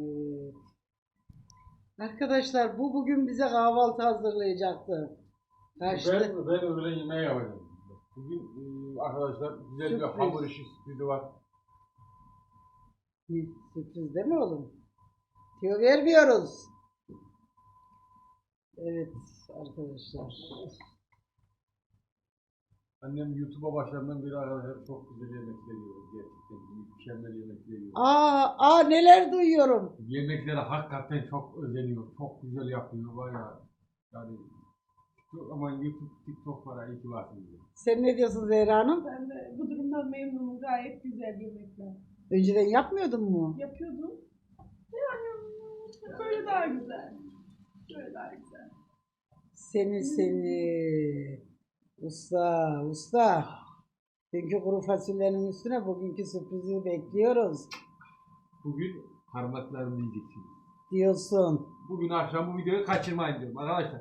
Evet. Arkadaşlar bu bugün bize kahvaltı hazırlayacaktı. Kaçtı. Ben, ben öğlen yemeği yapacağım. Bugün e, arkadaşlar güzel bir Sürpriz. hamur işi sürprizi var. Bir Sürpriz değil mi oğlum? Tüyo vermiyoruz. Evet arkadaşlar. Annem YouTube'a başladığından beri arkadaşlar çok güzel yemekler yiyor. Gerçekten mükemmel yemekler yiyor. Aa, aa neler duyuyorum. Yemeklere hakikaten çok özeniyor. Çok güzel yapıyor ya. Yani şu- ama YouTube, TikTok var iyi ki varsınız. ya. Sen ne diyorsun Zehra Hanım? Ben de bu durumdan memnunum. Gayet güzel yemekler. Önceden yapmıyordun mu? Yapıyordum. Yani böyle daha güzel. Böyle daha güzel. Seni seni. Usta, usta. Dünkü kuru fasulyenin üstüne bugünkü sürprizi bekliyoruz Bugün parmaklarımı yiyeceksiniz. diyorsun. Bugün akşam bu videoyu kaçırmayın diyorum arkadaşlar.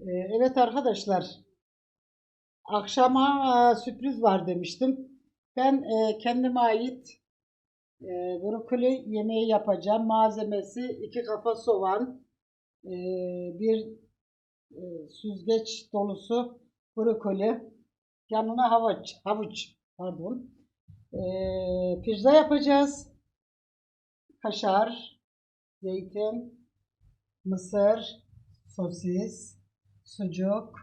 Ee, evet arkadaşlar. Akşama e, sürpriz var demiştim. Ben e, kendime ait e, brokoli yemeği yapacağım. Malzemesi iki kafa soğan, e, bir e, süzgeç dolusu brokoli, yanına havuç, havuç pardon. E, pizza yapacağız. Kaşar, zeytin, mısır, sosis, sucuk,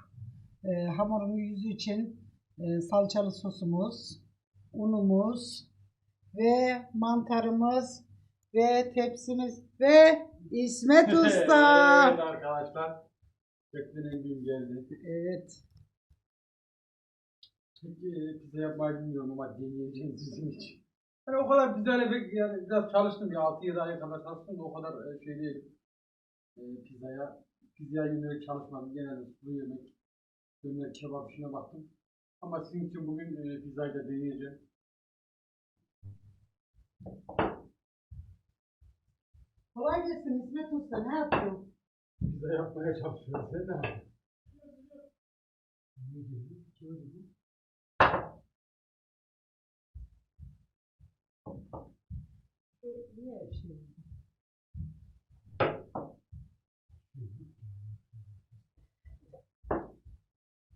e, hamurun yüzü için e, salçalı sosumuz, unumuz ve mantarımız ve tepsimiz ve İsmet Usta. evet arkadaşlar. Beklenen gün geldi. Evet. Peki pizza yapmayı bilmiyorum ama deneyeceğim sizin için. Ben o kadar güzel emek yani biraz çalıştım ya 6-7 aya kadar çalıştım da o kadar e, şey değil. E, pizzaya, pizzaya yönelik çalışmadım. Genelde sulu yemek, döner, kebap işine baktım. Ama sizin için bugün e, pizzayı da deneyeceğim. Kolay gelsin İsmet Usta. Ne yapıyorsun? Pizza yapmaya. Sen ne yapıyorsun? Ne diyorsun? Kime diyorsun? Niye şey?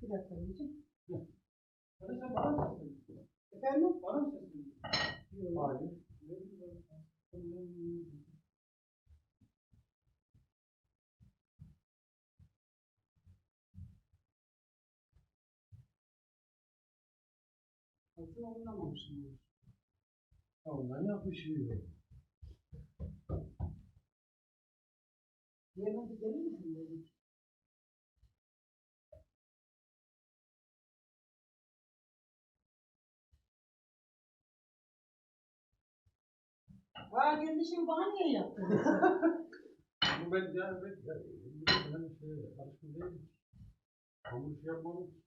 Bir dakika. Hadi sen bana mı seslendirdin? Efendim? Bana mı? Hayır. Ya Ondan yapışıyor. Bir gelir misin? dedik. Aa kendi şimdi bana niye yaptın? Bu ben yani ben ben ben şey şey yapmadım. Önce yeter,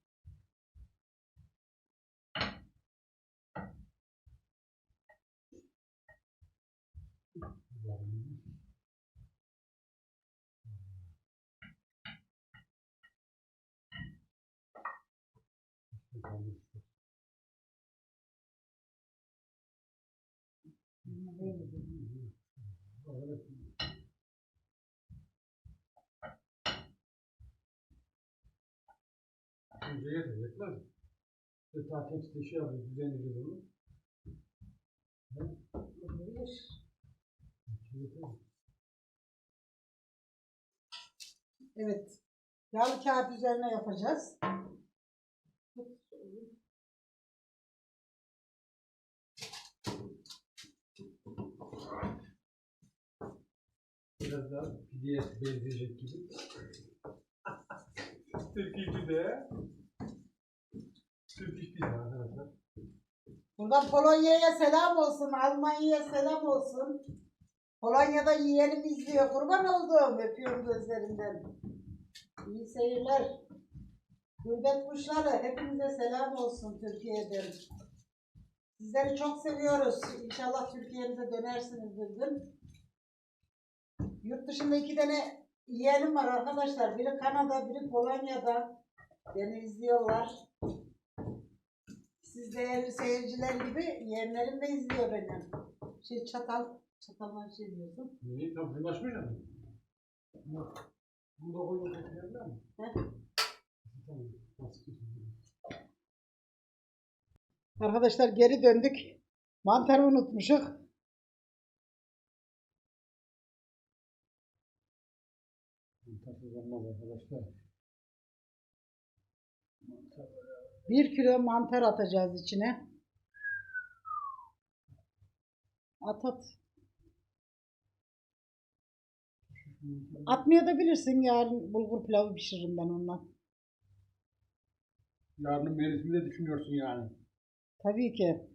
yetmez mi? Bir daha tekstil şey yapıyor, düzenleyeceğiz onu. Olabilir. Evet. Yağlı kağıt üzerine yapacağız. Biraz daha pideye benzeyecek gibi. Türk işi de. Türk iş pide arkadaşlar. Buradan Polonya'ya selam olsun, Almanya'ya selam olsun. Polonya'da yeğenim izliyor. Kurban olduğum. Öpüyorum gözlerinden. İyi seyirler. Gurbet kuşları hepinize selam olsun Türkiye'den. Sizleri çok seviyoruz. İnşallah Türkiye'mize dönersiniz bir gün. Yurt dışında iki tane yeğenim var arkadaşlar. Biri Kanada, biri Polonya'da. Beni izliyorlar. Siz değerli seyirciler gibi yeğenlerim de izliyor beni. Şey çatal. Çatallar şey diyorsun. Neyi? Tam fırlaşmış mı? Bak. Bunu da koyup getirebilir mi? He? Arkadaşlar geri döndük. Mantarı unutmuşuk. Mantarsız olmaz arkadaşlar. Bir kilo mantar atacağız içine. At at. Atmaya da bilirsin. Yarın bulgur pilavı pişiririm ben ondan. Yarının merisini de düşünüyorsun yani. Tabii ki.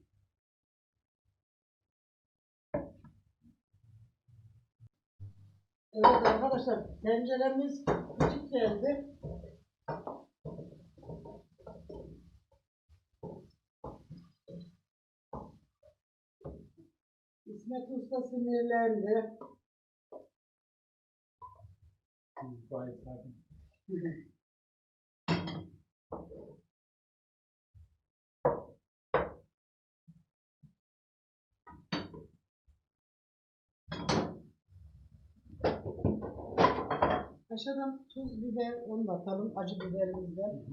Evet arkadaşlar tenceremiz küçük geldi. İsmet Usta sinirlendi. Aşağıdan tuz, biber, onu da atalım. Acı biberimizden.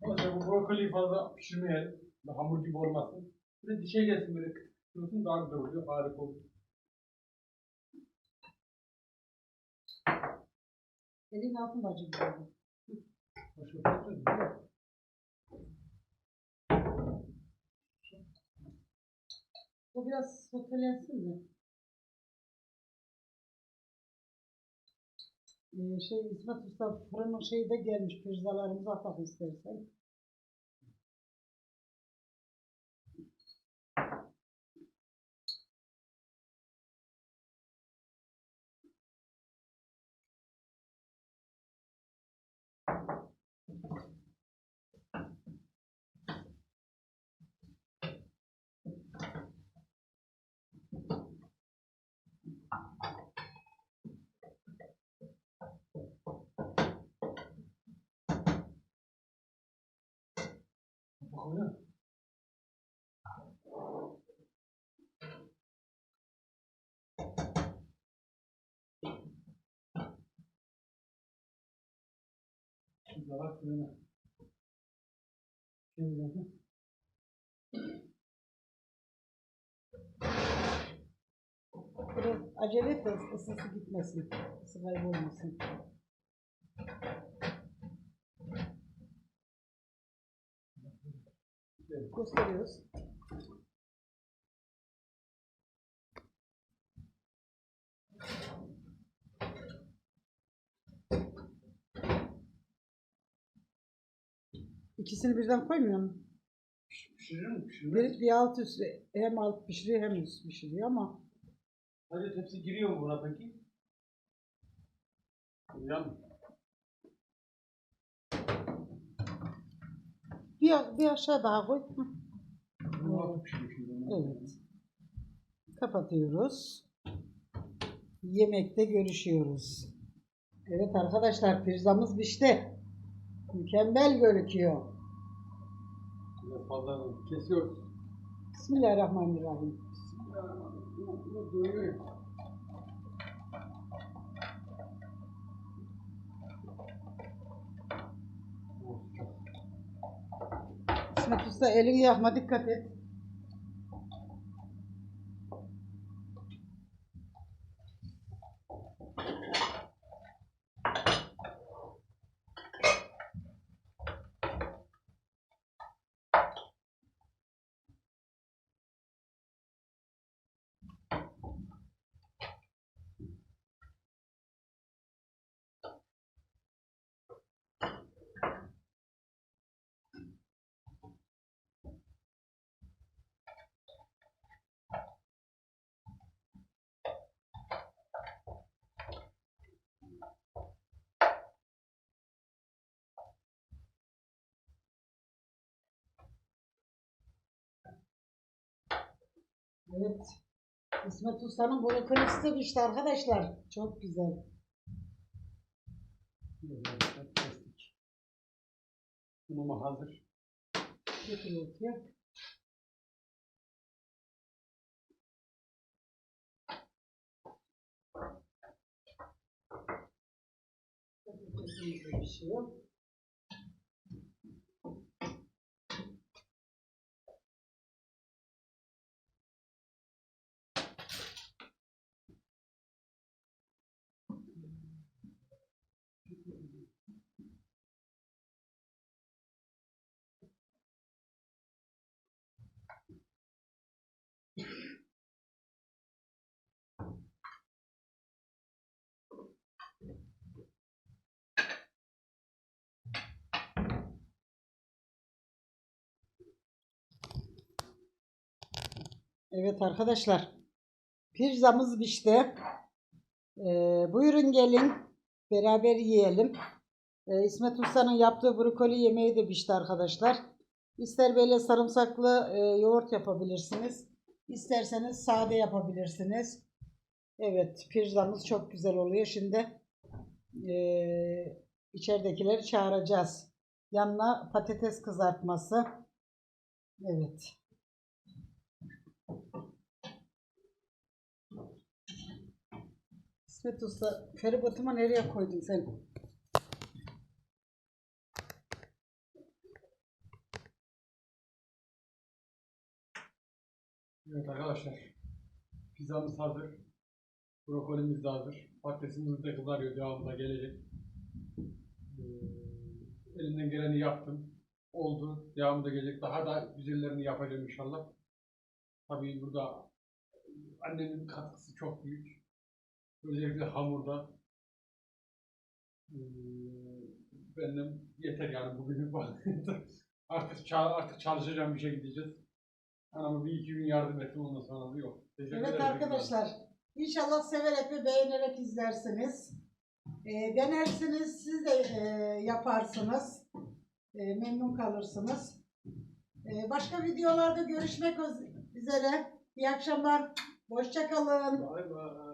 Mesela bu brokoliyi fazla pişirmeyelim. Hamur gibi olmasın. Bir de dişe gelsin böyle kıtırıyorsun daha güzel oluyor. Harika oluyor. Elin altında acı biber. Başka bir şey söyleyeyim. Bu biraz sotelensin mi? Ee, şey İsmet Usta fırının şeyi de gelmiş. Pirzalarımızı atak istersen. Bakalım. Şimdi bak fırına. Şimdi. Biraz acele et de ısısı gitmesin. Isı kaybolmasın. Gösteriyoruz. İkisini birden koymuyor? Pişirir mi? Pişirmez. Bir, bir alt üst hem alt pişiriyor hem üst pişiriyor ama Hadi tepsi giriyor mu buna peki? Yan. Bir, bir aşağı daha koy. Hı. Evet. Kapatıyoruz. Yemekte görüşüyoruz. Evet arkadaşlar pizzamız pişti. Mükemmel fazla kesiyoruz. Bismillahirrahmanirrahim. Bu- bu dövüyor. Oh, çok. Usta elini yakma dikkat et. Evet. İsmet Usta'nın brokolisi de pişti arkadaşlar. Çok güzel. Kestik. Sunuma hazır. Götür ortaya. Bir şey yok. Evet arkadaşlar. Pizzamız pişti. Ee, buyurun gelin. Beraber yiyelim. Ee, İsmet Usta'nın yaptığı brokoli yemeği de pişti arkadaşlar. İster böyle sarımsaklı e, yoğurt yapabilirsiniz. İsterseniz sade yapabilirsiniz. Evet pizzamız çok güzel oluyor. Şimdi e, içeridekileri çağıracağız. Yanına patates kızartması. Evet. İsmet Usta, feribotuma nereye koydun sen? Evet arkadaşlar. Pizzamız hazır. Brokolimiz de hazır. Patatesimiz de kızarıyor. Devamı da gelecek. Ee, elimden geleni yaptım. Oldu. Devamı da gelecek. Daha da güzellerini yapacağım inşallah. Tabii burada annemin katkısı çok büyük. Özellikle hamurda. Ee, benim yeter yani bugünlük var. artık, ça- artık çalışacağım bir şey gideceğiz. Anama bir iki gün yardım ettim ondan sonra da yok. Teşekkür Evet ederim. arkadaşlar. İnşallah severek ve beğenerek izlersiniz. Ee, denersiniz, siz de e, yaparsınız. E, memnun kalırsınız. E, başka videolarda görüşmek üzere. İyi akşamlar. Hoşça kalın. Bay bay.